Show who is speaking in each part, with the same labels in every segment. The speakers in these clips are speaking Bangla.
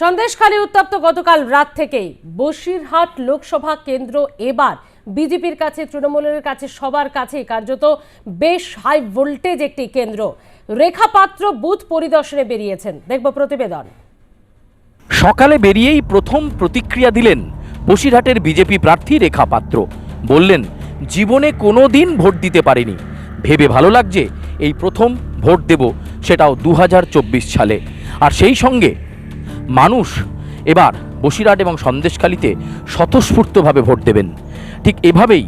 Speaker 1: সন্দেশখালী উত্তপ্ত গতকাল রাত থেকেই বসিরহাট লোকসভা কেন্দ্র এবার বিজেপির কাছে, তৃণমূলের কাছে, সবার কাছে কার্যত বেশ হাই ভোল্টেজ একটি কেন্দ্র। রেখা পাত্র বুথ পরিদর্শনে বেরিয়েছেন। দেখব প্রতিবেদন।
Speaker 2: সকালে বেরিয়েই প্রথম প্রতিক্রিয়া দিলেন বসিরহাটের বিজেপি প্রার্থী রেখা পাত্র বললেন, জীবনে কোনো দিন ভোট দিতে পারিনি। ভেবে ভালো লাগছে, এই প্রথম ভোট দেব সেটাও দু হাজার চব্বিশ সালে। আর সেই সঙ্গে মানুষ এবার বসিরহাট এবং সন্দেশখালিতে স্বতঃস্ফূর্তভাবে ভোট দেবেন। ঠিক এভাবেই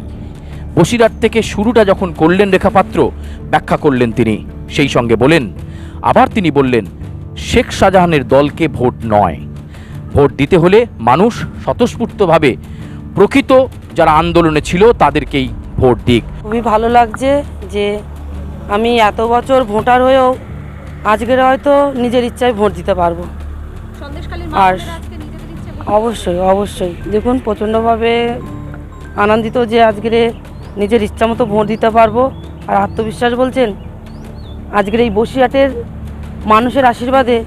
Speaker 2: বসিরহাট থেকে শুরুটা যখন করলেন রেখাপাত্র, ব্যাখ্যা করলেন তিনি। সেই সঙ্গে বলেন, আবার তিনি বললেন, শেখ শাহজাহানের দলকে ভোট নয়। ভোট দিতে হলে মানুষ স্বতঃস্ফূর্তভাবে প্রকৃত যারা আন্দোলনে ছিল তাদেরকেই ভোট দিক।
Speaker 3: খুবই ভালো লাগছে যে আমি এত বছর ভোটার হয়েও আজকের হয়তো নিজের ইচ্ছায় ভোট দিতে পারব। আর অবশ্যই অবশ্যই। দেখুন প্রচণ্ডভাবে আনন্দিত যে আজকের নিজের ইচ্ছা মতো ভোট দিতে পারব। আর আত্মবিশ্বাস বলছেন আজকের এই বসিরহাটের মানুষের আশীর্বাদে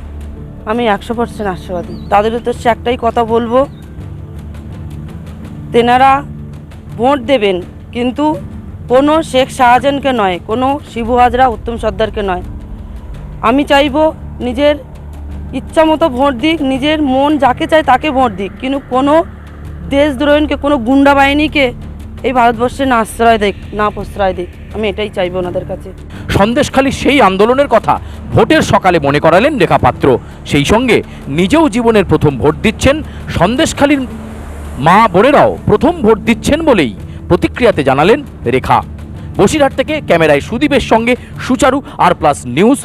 Speaker 3: আমি একশো পার্সেন্ট আশীর্বাদী। তাদের উদ্দেশ্যে একটাই কথা বলব তেনারা ভোট দেবেন কিন্তু কোনো শেখ শাহজাহানকে নয় কোনো শিবু হাজরা উত্তম সর্দারকে নয়। আমি চাইব নিজের ইচ্ছা মতো ভোট দিক, নিজের মন যাকে চায় তাকে ভোট দিক। কিন্তু কোনো দেশদ্রোহীকে, কোনো গুন্ডা বাহিনীকে এই ভারতবর্ষে না আশ্রয় দিক, না প্রশ্রয় দিক। আমি এটাই চাইব ওনাদের কাছে।
Speaker 2: সন্দেশখালী সেই আন্দোলনের কথা ভোটের সকালে মনে করালেন রেখাপাত্র সেই সঙ্গে নিজেও জীবনের প্রথম ভোট দিচ্ছেন সন্দেশখালীর মা বোনেরাও প্রথম ভোট দিচ্ছেন বলেই প্রতিক্রিয়াতে জানালেন রেখা। বসিরহাট থেকে ক্যামেরায় সুদীপের সঙ্গে সুচারু আর প্লাস নিউজ